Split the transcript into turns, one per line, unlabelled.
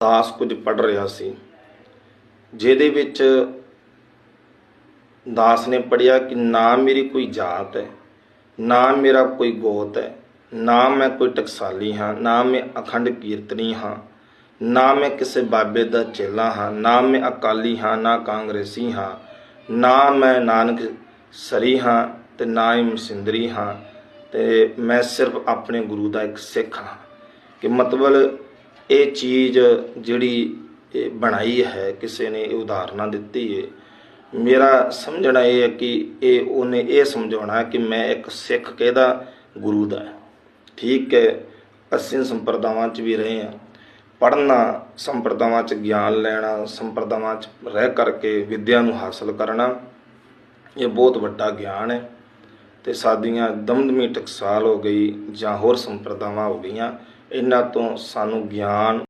ਦਾਸ ਕੁਝ ਪੜ ਰਿਹਾ ਸੀ, ਜਿਹਦੇ ਵਿੱਚ ਦਾਸ ਨੇ ਪੜਿਆ ਕਿ ਨਾ ਮੇਰੀ ਕੋਈ ਜਾਤ ਹੈ, ਨਾ ਮੇਰਾ ਕੋਈ ਗੋਤ ਹੈ, ਨਾ ਮੈਂ ਕੋਈ ਟਕਸਾਲੀ ਹਾਂ, ਨਾ ਮੈਂ ਅਖੰਡ ਕੀਰਤਨੀ ਹਾਂ, ਨਾ ਮੈਂ ਕਿਸੇ ਬਾਬੇ ਦਾ ਚੇਲਾ ਹਾਂ, ਨਾ ਮੈਂ ਅਕਾਲੀ ਹਾਂ, ਨਾ ਕਾਂਗਰਸੀ ਹਾਂ, ਨਾ ਮੈਂ ਨਾਨਕ ਸਰੀ ਹਾਂ ਤੇ ਨਾ ਹੀ ਮਸਿੰਦਰੀ ਹਾਂ ਤੇ ਮੈਂ ਸਿਰਫ ਆਪਣੇ ਗੁਰੂ ਦਾ ਇੱਕ ਸਿੱਖ ਹਾਂ। ਕਿ ਮਤਲਬ ਇਹ ਚੀਜ਼ ਜਿਹੜੀ ਇਹ ਬਣਾਈ ਹੈ, ਕਿਸੇ ਨੇ ਇਹ ਉਦਾਹਰਨਾਂ ਦਿੱਤੀ ਹੈ ਮੇਰਾ ਸਮਝਣਾ ਇਹ ਹੈ ਕਿ ਇਹ ਉਹਨੇ ਇਹ ਸਮਝਾਉਣਾ ਕਿ ਮੈਂ ਇੱਕ ਸਿੱਖ ਕਿਹਦਾ? ਗੁਰੂ ਦਾ। ਠੀਕ ਹੈ, ਅਸੀਂ ਸੰਪਰਦਾਵਾਂ 'ਚ ਵੀ ਰਹੇ ਹਾਂ। ਪੜ੍ਹਨਾ, ਸੰਪਰਦਾਵਾਂ 'ਚ ਗਿਆਨ ਲੈਣਾ, ਸੰਪਰਦਾਵਾਂ 'ਚ ਰਹਿ ਕਰਕੇ ਵਿੱਦਿਆ ਨੂੰ ਹਾਸਲ ਕਰਨਾ, ਇਹ ਬਹੁਤ ਵੱਡਾ ਗਿਆਨ ਹੈ। ਤੇ ਸਾਡੀਆਂ ਦਮਦਮੀ ਟਕਸਾਲ ਹੋ ਗਈ ਜਾਂ ਹੋਰ ਸੰਪਰਦਾਵਾਂ ਹੋ ਗਈਆਂ ਇਹਨਾਂ ਤੋਂ ਸਾਨੂੰ ਗਿਆਨ